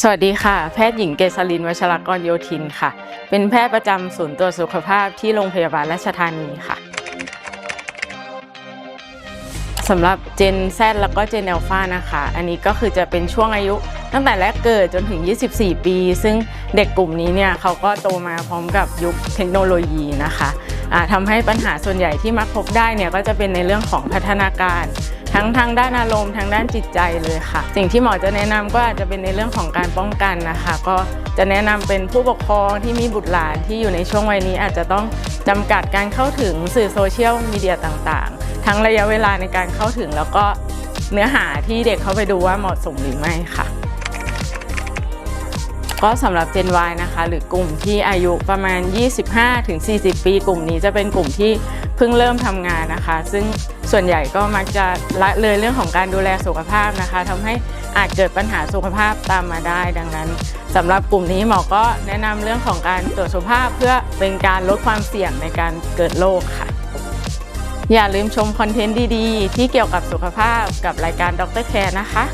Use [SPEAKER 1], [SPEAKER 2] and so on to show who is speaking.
[SPEAKER 1] สวัสดีค่ะ แพทย์หญิงเกษรินวัชรกรโยธินค่ะ เป็นแพทย์ประจำศูนย์ตรวจสุขภาพที่โรงพยาบาลราชธานีค่ะสำหรับเจน Z แล้วก็เจน Alpha นะคะ อันนี้ก็คือจะเป็นช่วงอายุ ตั้งแต่แรกเกิดจนถึง 24 ปี ซึ่งเด็กกลุ่มนี้เนี่ยเขาก็โตมาพร้อมกับยุคเทคโนโลยีนะคะอ่าทำให้ปัญหาส่วนใหญ่ที่มักพบได้เนี่ยก็จะเป็นในเรื่องของพัฒนาการ ทั้งทางด้านอารมณ์ทางด้านจิตใจเลยค่ะ สิ่งที่หมอจะแนะนำก็อาจจะเป็นในเรื่องของการป้องกันนะคะ ก็จะแนะนำเป็นผู้ปกครองที่มีบุตรหลานที่อยู่ในช่วงวัยนี้อาจจะต้องจำกัดการเข้าถึงสื่อโซเชียลมีเดียต่างๆ ทั้งระยะเวลาในการเข้าถึงแล้วก็เนื้อหาที่เด็กเข้าไปดูว่าเหมาะสมหรือไม่ค่ะ ก็สำหรับ Gen Y นะคะ หรือกลุ่มที่อายุประมาณ 25-40 ปี กลุ่มนี้จะเป็นกลุ่มที่เพิ่งเริ่มทำงานนะคะ ซึ่งส่วนใหญ่ก็มักจะละเลยเรื่องของการดูแลสุขภาพนะคะทำให้อาจเกิดปัญหาสุขภาพตามมาได้ ดังนั้นสำหรับกลุ่มนี้หมอก็แนะนำเรื่องของการตรวจสุขภาพเพื่อเป็นการลดความเสี่ยงในการเกิดโรคค่ะ อย่าลืมชมคอนเทนต์ดีๆ ที่เกี่ยวกับสุขภาพกับรายการดรแคร์นะคะ